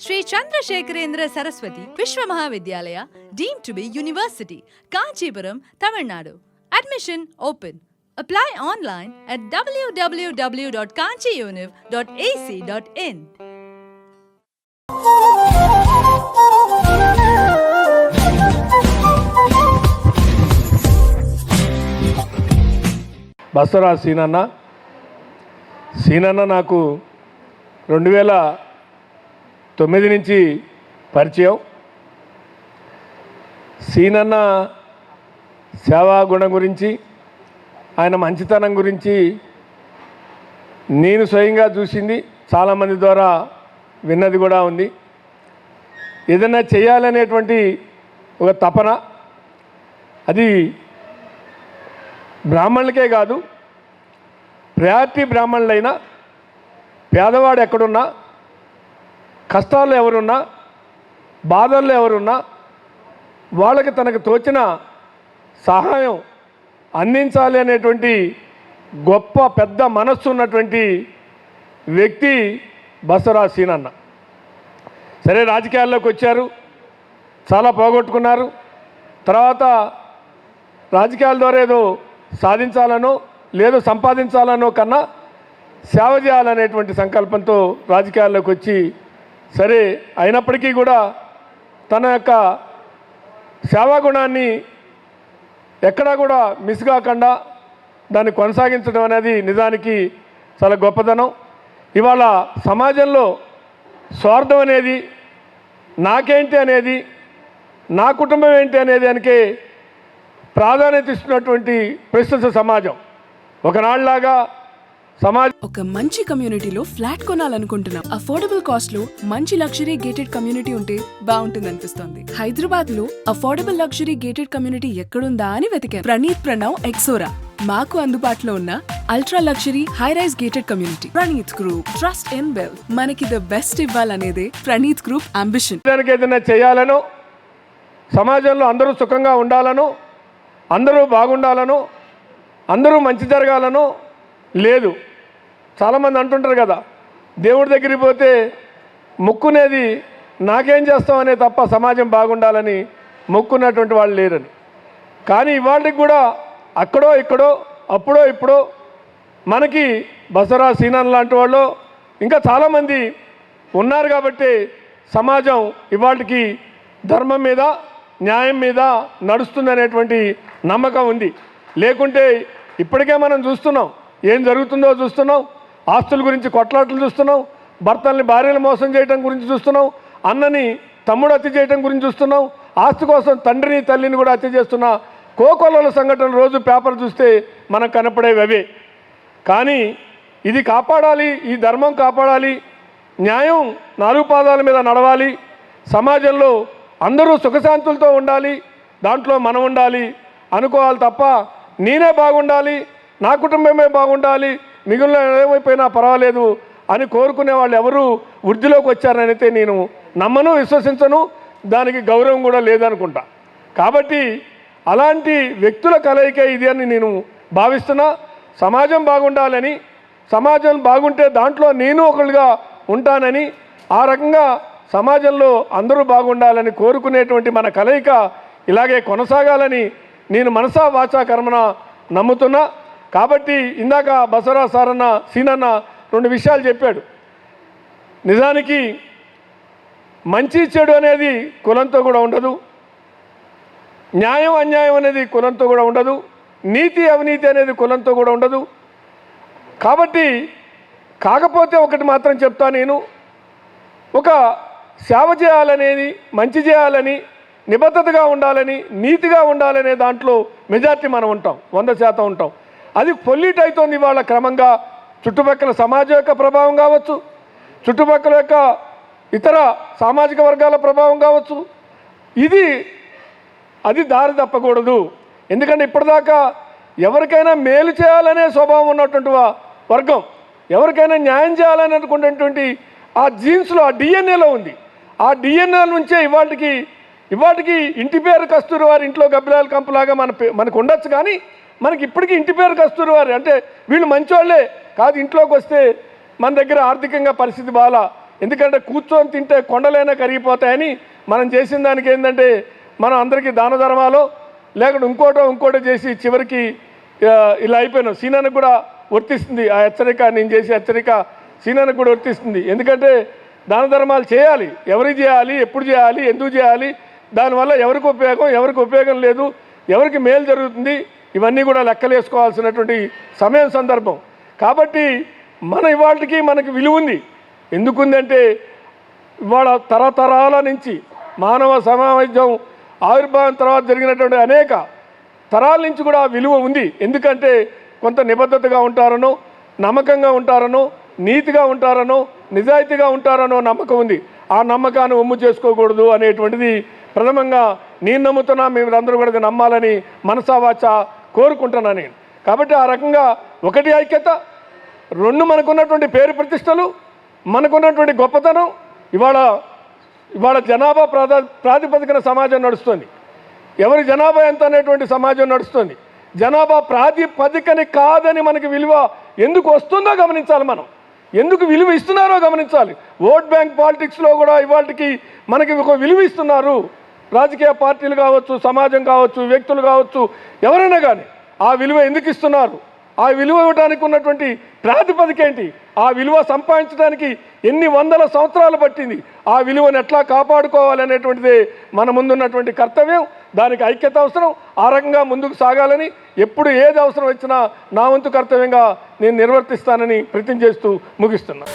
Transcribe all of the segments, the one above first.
Sri Chandrasekharendra Saraswathi Viswa Mahavidyalaya deem to be university Kanchipuram Tamil Nadu. Admission open apply online at W W W dot Kanchi Kanchiuniv dot AC dot in Basara సీనన్న. సీనన్న నాకు రెండు వేల తొమ్మిది నుంచి పరిచయం. సీనన్న సేవా గుణం గురించి ఆయన మంచితనం గురించి నేను స్వయంగా చూసింది చాలామంది ద్వారా విన్నది కూడా ఉంది. ఏదైనా చేయాలనేటువంటి ఒక తపన అది బ్రాహ్మణులకే కాదు ప్రయారిటీ బ్రాహ్మణులైనా పేదవాడు ఎక్కడున్నా కష్టాల్లో ఎవరున్నా బాధల్లో ఎవరున్నా వాళ్ళకి తనకు తోచిన సహాయం అందించాలి అనేటువంటి గొప్ప పెద్ద మనస్సు ఉన్నటువంటి వ్యక్తి బసరా సీనన్న. సరే రాజకీయాల్లోకి వచ్చారు. చాలా పోగొట్టుకున్నారు. తర్వాత రాజకీయాల ద్వారా ఏదో సాధించాలనో లేదో సంపాదించాలనో కన్నా సేవ చేయాలనేటువంటి సంకల్పంతో రాజకీయాల్లోకి వచ్చి సరే అయినప్పటికీ కూడా తన యొక్క సేవా గుణాన్ని ఎక్కడా కూడా మిస్ కాకుండా దాన్ని కొనసాగించడం అనేది నిజానికి చాలా గొప్పదనం. ఇవాళ సమాజంలో స్వార్థం అనేది నాకేంటి అనేది నా కుటుంబం ఏంటి అనేది దానికే ప్రాధాన్యత ఇస్తున్నటువంటి ప్రస్తుత సమాజం. ఒకనాళ్ళలాగా సమాజం ఒక మంచి కమ్యూనిటీలో ఫ్లాట్ కొనాలనుకుంటున్నాం. అఫోర్డబుల్ కాస్ట్లో మంచి లగ్జరీ గేటెడ్ కమ్యూనిటీ ఉంటే బాగుంటుంది అనిపిస్తోంది హైదరాబాద్లో అఫోర్డబుల్ లగ్జరీ గేటెడ్ కమ్యూనిటీ ఎక్కడుందా అని వెతికాను ప్రణీత్ ప్రణవ్ ఎక్సోరా. మాకు అందుబాటులో ఉన్న ultra luxury high rise gated community. Praneeth group trust in well మనకి ద బెస్ట్ ఇవ్వాలనేదే ప్రణీత్ గ్రూప్ అంబిషన్. ఏదైనా చేయాలనో సమాజంలో అందరూ సుఖంగా ఉండాలనో అందరూ బాగుండాలనో అందరూ మంచి జరగాలనో లేదు. చాలామంది అంటుంటారు కదా దేవుడి దగ్గరికి పోతే మొక్కునేది నాకేం చేస్తామనే తప్ప సమాజం బాగుండాలని మొక్కున్నటువంటి వాళ్ళు లేరని. కానీ ఇవాళకి కూడా అక్కడో ఇక్కడో అప్పుడో ఇప్పుడో మనకి బసరా సీనన్ లాంటి వాళ్ళు ఇంకా చాలామంది ఉన్నారు కాబట్టి సమాజం ఇవాళకి ధర్మం మీద న్యాయం మీద నడుస్తుందనేటువంటి నమ్మకం ఉంది. లేకుంటే ఇప్పటికే మనం చూస్తున్నాం ఏం జరుగుతుందో చూస్తున్నాం ఆస్తుల గురించి కొట్లాటలు చూస్తున్నాం భర్తల్ని భార్యలు మోసం చేయడం గురించి చూస్తున్నాం అన్నని తమ్ముడు హత్య చేయడం గురించి చూస్తున్నాం ఆస్తి కోసం తండ్రిని తల్లిని కూడా హత్య చేస్తున్న కోకొల్లల సంఘటనలు రోజు పేపర్ చూస్తే మనకు కనపడేవి అవే. కానీ ఇది కాపాడాలి ఈ ధర్మం కాపాడాలి న్యాయం నాలుగు పాదాల మీద నడవాలి సమాజంలో అందరూ సుఖశాంతులతో ఉండాలి దాంట్లో మనం ఉండాలి అనుకోవాలి తప్ప నేనే బాగుండాలి నా కుటుంబమే బాగుండాలి మిగిలిన ఏమైపోయినా పర్వాలేదు అని కోరుకునే వాళ్ళు ఎవరు వృద్ధిలోకి వచ్చారని అయితే నేను నమ్మను విశ్వసించను దానికి గౌరవం కూడా లేదనుకుంటా. కాబట్టి అలాంటి వ్యక్తుల కలయిక ఇది అని నేను భావిస్తున్నా. సమాజం బాగుండాలని సమాజం బాగుంటే దాంట్లో నేను ఒకళ్ళుగా ఉంటానని ఆ రకంగా సమాజంలో అందరూ బాగుండాలని కోరుకునేటువంటి మన కలయిక ఇలాగే కొనసాగాలని నేను మనసా వాచా కర్మన నమ్ముతున్నా. కాబట్టి ఇందాక బసరా సారన్న సీనన్న రెండు విషయాలు చెప్పాడు. నిజానికి మంచి చెడు అనేది కులంతో కూడా ఉండదు. న్యాయం అన్యాయం అనేది కులంతో కూడా ఉండదు. నీతి అవినీతి అనేది కులంతో కూడా ఉండదు. కాబట్టి కాకపోతే ఒకటి మాత్రం చెప్తా నేను. ఒక సేవ చేయాలనేది మంచి చేయాలని నిబద్ధతగా ఉండాలని నీతిగా ఉండాలనే దాంట్లో మెజార్టీ మనం ఉంటాం. వంద శాతం ఉంటాం. అది పొల్యూట్ అవుతోంది ఇవాళ క్రమంగా చుట్టుపక్కల సమాజం యొక్క ప్రభావం కావచ్చు చుట్టుపక్కల యొక్క ఇతర సామాజిక వర్గాల ప్రభావం కావచ్చు. ఇది అది దారి తప్పకూడదు. ఎందుకంటే ఇప్పటిదాకా ఎవరికైనా మేలు చేయాలనే స్వభావం ఉన్నటువంటి వర్గం ఎవరికైనా న్యాయం చేయాలని అనుకునేటువంటి ఆ జీన్స్లో ఆ డిఎన్ఏలో ఉంది. ఆ డిఎన్ఏ నుంచే ఇవాటికి ఇవాటికి ఇంటి పేరు కస్తూరి వారి ఇంట్లో గబ్బిలాల కంపులాగా మన పే- మనకు ఉండొచ్చు కానీ మనకి ఇప్పటికీ ఇంటి పేరు కస్తూరి వారి. అంటే వీళ్ళు మంచివాళ్ళే కాదు ఇంట్లోకి వస్తే మన దగ్గర ఆర్థికంగా పరిస్థితి బాగా ఎందుకంటే కూర్చొని తింటే కొండలైనా కరిగిపోతాయని మనం చేసిన దానికి ఏంటంటే మనం అందరికీ దాన ధర్మాలో లేకుంటే ఇంకోటో ఇంకోటో చేసి చివరికి ఇలా అయిపోయినాం. సీనానికి కూడా వర్తిస్తుంది ఆ హెచ్చరిక నేను చేసే హెచ్చరిక సీనానికి కూడా వర్తిస్తుంది. ఎందుకంటే దాన ధర్మాలు చేయాలి. ఎవరికి చేయాలి ఎప్పుడు చేయాలి ఎందుకు చేయాలి దానివల్ల ఎవరికి ఉపయోగం ఎవరికి ఉపయోగం లేదు ఎవరికి మేలు జరుగుతుంది ఇవన్నీ కూడా లెక్కలేసుకోవాల్సినటువంటి సమయం సందర్భం. కాబట్టి మన ఇవాళకి మనకి విలువ ఉంది ఎందుకుందంటే ఇవాళ తరతరాల నుంచి మానవ సమావేశం ఆవిర్భావం తర్వాత జరిగినటువంటి అనేక తరాల నుంచి కూడా విలువ ఉంది. ఎందుకంటే కొంత నిబద్ధతగా ఉంటారనో నమ్మకంగా ఉంటారనో నీతిగా ఉంటారనో నిజాయితీగా ఉంటారనో నమ్మకం ఉంది. ఆ నమ్మకాన్ని ఒమ్ము చేసుకోకూడదు అనేటువంటిది ప్రథమంగా నేను నమ్ముతున్నా మీరందరూ కూడా నమ్మాలని మనసావాచ కోరుకుంటున్నాను నేను. కాబట్టి ఆ రకంగా ఒకటి ఐక్యత రెండు మనకున్నటువంటి పేరు ప్రతిష్టలు మనకున్నటువంటి గొప్పతనం ఇవాళ ఇవాళ జనాభా ప్రాధా ప్రాతిపదికన సమాజం నడుస్తుంది. ఎవరి జనాభా ఎంత అనేటువంటి సమాజం నడుస్తుంది. జనాభా ప్రాతిపదికని కాదని మనకి విలువ ఎందుకు వస్తుందో గమనించాలి మనం. ఎందుకు విలువ ఇస్తున్నారో గమనించాలి. ఓట్ బ్యాంక్ పాలిటిక్స్లో కూడా ఇవాళకి మనకి ఒక విలువ ఇస్తున్నారు. రాజకీయ పార్టీలు కావచ్చు సమాజం కావచ్చు వ్యక్తులు కావచ్చు ఎవరైనా కానీ ఆ విలువ ఎందుకు ఇస్తున్నారు? ఆ విలువ ఇవ్వడానికి ఉన్నటువంటి ప్రాతిపదిక ఏంటి? ఆ విలువ సంపాదించడానికి ఎన్ని వందల సంవత్సరాలు పట్టింది? ఆ విలువను ఎట్లా కాపాడుకోవాలి అనేటువంటిదే మన ముందున్నటువంటి కర్తవ్యం. దానికి ఐక్యత అవసరం. ఆ రకంగా ముందుకు సాగాలని ఎప్పుడు ఏది అవసరం వచ్చినా నా వంతు కర్తవ్యంగా నేను నిర్వర్తిస్తానని ప్రతిజ్ఞ చేస్తూ ముగిస్తున్నా.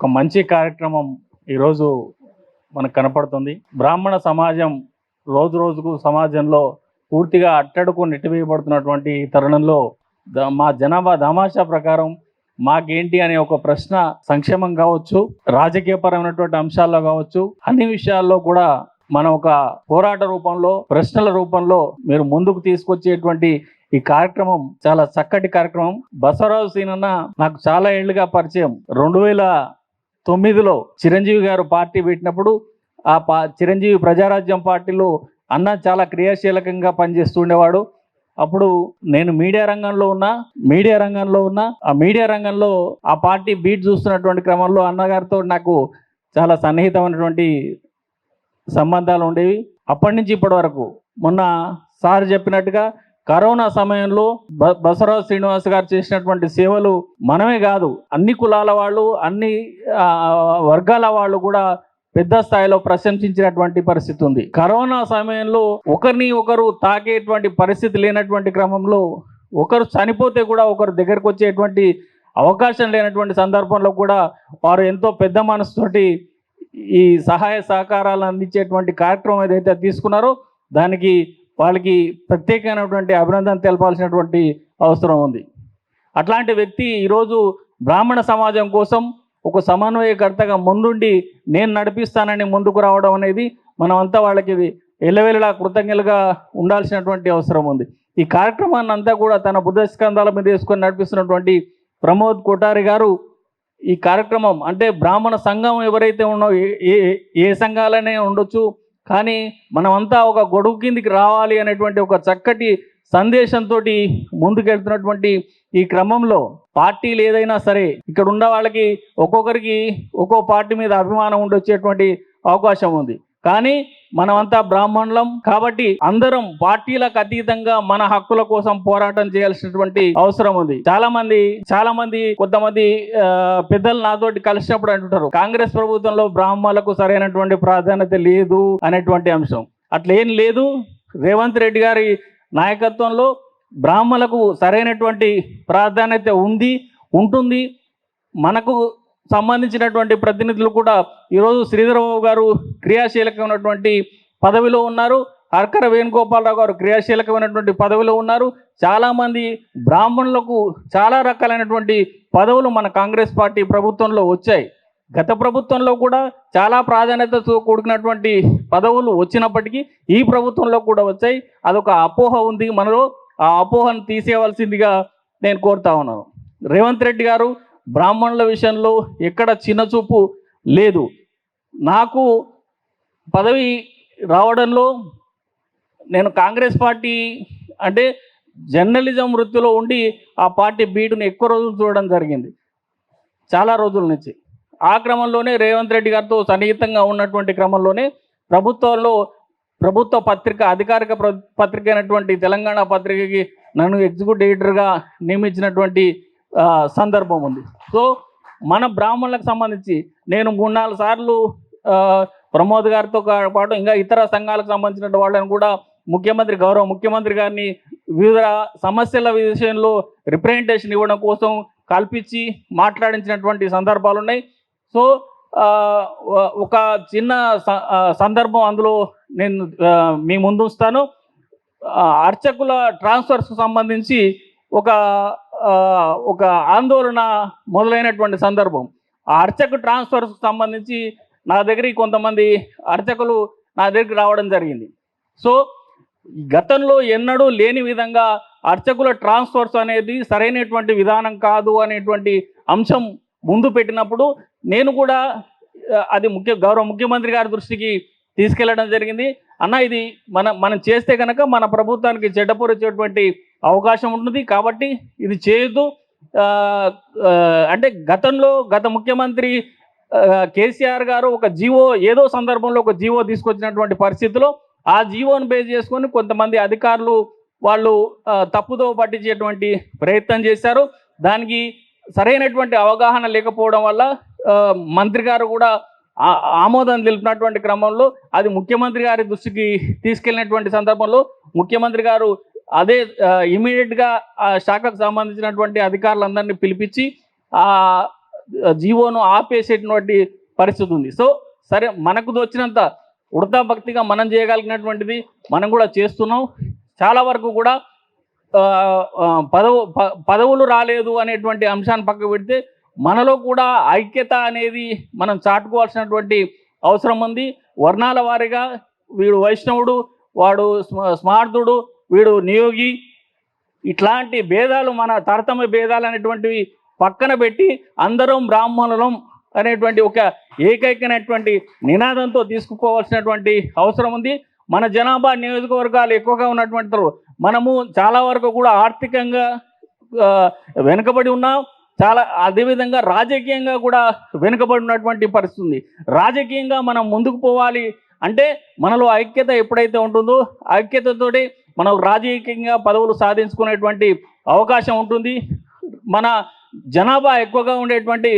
ఒక మంచి కార్యక్రమం ఈరోజు మనకు కనపడుతుంది. బ్రాహ్మణ సమాజం రోజు రోజుకు సమాజంలో పూర్తిగా అట్టడుకు నెట్టివేయబడుతున్నటువంటి తరుణంలో మా జనాభా దామాషా ప్రకారం మాకేంటి అనే ఒక ప్రశ్న సంక్షేమం కావచ్చు రాజకీయపరమైనటువంటి అంశాల్లో కావచ్చు అన్ని విషయాల్లో కూడా మన ఒక పోరాట రూపంలో ప్రశ్నల రూపంలో మీరు ముందుకు తీసుకొచ్చేటువంటి ఈ కార్యక్రమం చాలా చక్కటి కార్యక్రమం. బసవరాజు సీనన్న నాకు చాలా ఏళ్ళుగా పరిచయం. రెండు వేల తొమ్మిదిలో చిరంజీవి గారు పార్టీ పెట్టినప్పుడు ఆ పా చిరంజీవి ప్రజారాజ్యం పార్టీలో అన్న చాలా క్రియాశీలకంగా పనిచేస్తుండేవాడు. అప్పుడు నేను మీడియా రంగంలో ఉన్నా మీడియా రంగంలో ఉన్నా ఆ మీడియా రంగంలో ఆ పార్టీ బీట్ చూస్తున్నటువంటి క్రమంలో అన్నగారితో నాకు చాలా సన్నిహితమైనటువంటి సంబంధాలు ఉండేవి. అప్పటి నుంచి ఇప్పటి వరకు మొన్న సార్ చెప్పినట్టుగా కరోనా సమయంలో బ బసవరాజు శ్రీనివాస్ గారు చేసినటువంటి సేవలు మనమే కాదు అన్ని కులాల వాళ్ళు అన్ని వర్గాల వాళ్ళు కూడా పెద్ద స్థాయిలో ప్రశంసించినటువంటి పరిస్థితి ఉంది. కరోనా సమయంలో ఒకరిని ఒకరు తాకేటువంటి పరిస్థితి లేనటువంటి క్రమంలో ఒకరు చనిపోతే కూడా ఒకరు దగ్గరకు వచ్చేటువంటి అవకాశం లేనటువంటి సందర్భంలో కూడా వారు ఎంతో పెద్ద మనసుతోటి ఈ సహాయ సహకారాలు అందించేటువంటి కార్యక్రమం ఏదైతే తీసుకున్నారో దానికి వాళ్ళకి ప్రత్యేకమైనటువంటి అభినందన తెలపాల్సినటువంటి అవసరం ఉంది. అట్లాంటి వ్యక్తి ఈరోజు బ్రాహ్మణ సమాజం కోసం ఒక సమన్వయకర్తగా ముందుండి నేను నడిపిస్తానని ముందుకు రావడం అనేది మనమంతా వాళ్ళకి ఎల్లవెల్లలా కృతజ్ఞలుగా ఉండాల్సినటువంటి అవసరం ఉంది. ఈ కార్యక్రమాన్ని అంతా కూడా తన బుద్ధ స్కంధాల మీద వేసుకొని నడిపిస్తున్నటువంటి ప్రమోద్ కొటారి గారు ఈ కార్యక్రమం అంటే బ్రాహ్మణ సంఘం ఎవరైతే ఉన్నో ఏ- ఏ ఏ సంఘాలనే ఉండొచ్చు కానీ మనమంతా ఒక గొడుగు కిందికి రావాలి అనేటువంటి ఒక చక్కటి సందేశంతో ముందుకెళ్తున్నటువంటి ఈ క్రమంలో పార్టీలు ఏదైనా సరే ఇక్కడ ఉన్న వాళ్ళకి ఒక్కొక్కరికి ఒక్కో పార్టీ మీద అభిమానం ఉండొచ్చేటువంటి అవకాశం ఉంది. కానీ మనమంతా బ్రాహ్మణులం కాబట్టి అందరం పార్టీలకు అతీతంగా మన హక్కుల కోసం పోరాటం చేయాల్సినటువంటి అవసరం ఉంది. చాలా మంది చాలా మంది కొంతమంది పెద్దలు నాతోటి కలిసినప్పుడు అంటుంటారు కాంగ్రెస్ ప్రభుత్వంలో బ్రాహ్మణులకు సరైనటువంటి ప్రాధాన్యత లేదు అనేటువంటి అంశం. అట్లేం ఏం లేదు. రేవంత్ రెడ్డి గారి నాయకత్వంలో బ్రాహ్మణులకు సరైనటువంటి ప్రాధాన్యత ఉంది ఉంటుంది. మనకు సంబంధించినటువంటి ప్రతినిధులు కూడా ఈరోజు శ్రీధరబాబు గారు క్రియాశీలకమైనటువంటి పదవిలో ఉన్నారు. హర్కర వేణుగోపాలరావు గారు క్రియాశీలకమైనటువంటి పదవిలో ఉన్నారు. చాలామంది బ్రాహ్మణులకు చాలా రకాలైనటువంటి పదవులు మన కాంగ్రెస్ పార్టీ ప్రభుత్వంలో వచ్చాయి. గత ప్రభుత్వంలో కూడా చాలా ప్రాధాన్యతతో కూడుకున్నటువంటి పదవులు వచ్చినప్పటికీ ఈ ప్రభుత్వంలో కూడా వచ్చాయి. అదొక అపోహ ఉంది మనలో. ఆ అపోహను తీసేయవలసిందిగా నేను కోరుతా ఉన్నాను. రేవంత్ రెడ్డి గారు బ్రాహ్మణుల విషయంలో ఎక్కడ చిన్నచూపు లేదు. నాకు పదవి రావడంలో నేను కాంగ్రెస్ పార్టీ అంటే జర్నలిజం వృత్తిలో ఉండి ఆ పార్టీ బీటును ఎక్కువ రోజులు చూడడం జరిగింది. చాలా రోజుల నుంచి. ఆ క్రమంలోనే రేవంత్ రెడ్డి గారితో సన్నిహితంగా ఉన్నటువంటి క్రమంలోనే ప్రభుత్వంలో ప్రభుత్వ పత్రిక అధికారిక పత్రిక అయినటువంటి తెలంగాణ పత్రికకి నన్ను ఎగ్జిక్యూటివ్ ఎడిటర్గా నియమించినటువంటి సందర్భం ఉంది. సో మన బ్రాహ్మణులకు సంబంధించి నేను మూడు నాలుగు సార్లు ప్రమోద్ గారితో పాటు ఇంకా ఇతర సంఘాలకు సంబంధించిన వాళ్ళని కూడా ముఖ్యమంత్రి గౌరవ ముఖ్యమంత్రి గారిని వివిధ సమస్యల విషయంలో రిప్రజెంటేషన్ ఇవ్వడం కోసం కల్పించి మాట్లాడించినటువంటి సందర్భాలు ఉన్నాయి సో ఒక చిన్న స- సందర్భం అందులో నేను మీ ముందు ఉంచుతాను. అర్చకుల ట్రాన్స్ఫర్స్కు సంబంధించి ఒక ఒక ఆందోళన మొదలైనటువంటి సందర్భం. ఆ అర్చకు ట్రాన్స్ఫర్స్ సంబంధించి నా దగ్గరికి కొంతమంది అర్చకులు నా దగ్గరికి రావడం జరిగింది. సో గతంలో ఎన్నడూ లేని విధంగా అర్చకుల ట్రాన్స్ఫర్స్ అనేది సరైనటువంటి విధానం కాదు అనేటువంటి అంశం ముందు పెట్టినప్పుడు నేను కూడా అది ముఖ్య గౌరవ ముఖ్యమంత్రి గారి దృష్టికి తీసుకెళ్ళడం జరిగింది. అన్న ఇది మనం మనం చేస్తే కనుక మన ప్రభుత్వానికి చెడ్డపరిచేటువంటి అవకాశం ఉంటుంది కాబట్టి ఇది చేయొద్దు అంటే గతంలో గత ముఖ్యమంత్రి కేసీఆర్ గారు ఒక జీవో ఏదో సందర్భంలో ఒక జీవో తీసుకొచ్చినటువంటి పరిస్థితిలో ఆ జీవోను బేస్ చేసుకొని కొంతమంది అధికారులు వాళ్ళు తప్పుదో పట్టించేటువంటి ప్రయత్నం చేశారు. దానికి సరైనటువంటి అవగాహన లేకపోవడం వల్ల మంత్రి గారు కూడా ఆమోదం తెలిపినటువంటి క్రమంలో అది ముఖ్యమంత్రి గారి దృష్టికి తీసుకెళ్ళినటువంటి సందర్భంలో ముఖ్యమంత్రి గారు అదే ఇమీడియట్గా ఆ శాఖకు సంబంధించినటువంటి అధికారులందరినీ పిలిపించి ఆ జీవోను ఆపేసేటువంటి పరిస్థితి ఉంది. సో సరే మనకు వచ్చినంత ఉడతా భక్తిగా మనం చేయగలిగినటువంటిది మనం కూడా చేస్తున్నాం. చాలా వరకు కూడా పదవు ప- పదవులు రాలేదు అనేటువంటి అంశాన్ని పక్కకు పెడితే మనలో కూడా ఐక్యత అనేది మనం చాటుకోవాల్సినటువంటి అవసరం ఉంది. వర్ణాల వారీగా వీడు వైష్ణవుడు వాడు స్మ- స్మార్థుడు వీడు నియోగి. ఇట్లాంటి భేదాలు మన తారతమ్య భేదాలు అనేటువంటివి పక్కన పెట్టి అందరం బ్రాహ్మణులం అనేటువంటి ఒక ఏకైకమైనటువంటి నినాదంతో తీసుకుపోవాల్సినటువంటి అవసరం ఉంది. మన జనాభా నియోజకవర్గాలు ఎక్కువగా ఉన్నటువంటి మనము చాలా వరకు కూడా ఆర్థికంగా వెనుకబడి ఉన్నాం. చాలా అదేవిధంగా రాజకీయంగా కూడా వెనుకబడి ఉన్నటువంటి పరిస్థితి ఉంది. రాజకీయంగా మనం ముందుకు పోవాలి. అంటే మనలో ఐక్యత ఎప్పుడైతే ఉంటుందో ఐక్యతతోటి మనం రాజకీయంగా పదవులు సాధించుకునేటువంటి అవకాశం ఉంటుంది. మన జనాభా ఎక్కువగా ఉండేటువంటి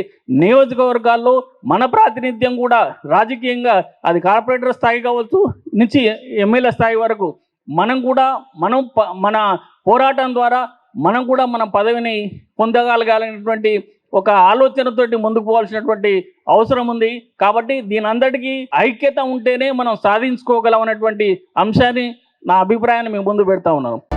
నియోజకవర్గాల్లో మన ప్రాతినిధ్యం కూడా రాజకీయంగా అది కార్పొరేటర్ స్థాయి కావచ్చు నుంచి ఎమ్మెల్యే స్థాయి వరకు మనం కూడా మనం ప- మన పోరాటం ద్వారా మనం కూడా మన పదవిని పొందగలగాలనేటువంటి ఒక ఆలోచనతోటి ముందుకు పోవాల్సినటువంటి అవసరం ఉంది. కాబట్టి దీని అందరికీ ఐక్యత ఉంటేనే మనం సాధించుకోగలం అనేటువంటి అంశాన్ని నా అభిప్రాయాన్ని మేము ముందు పెడతా ఉన్నాను.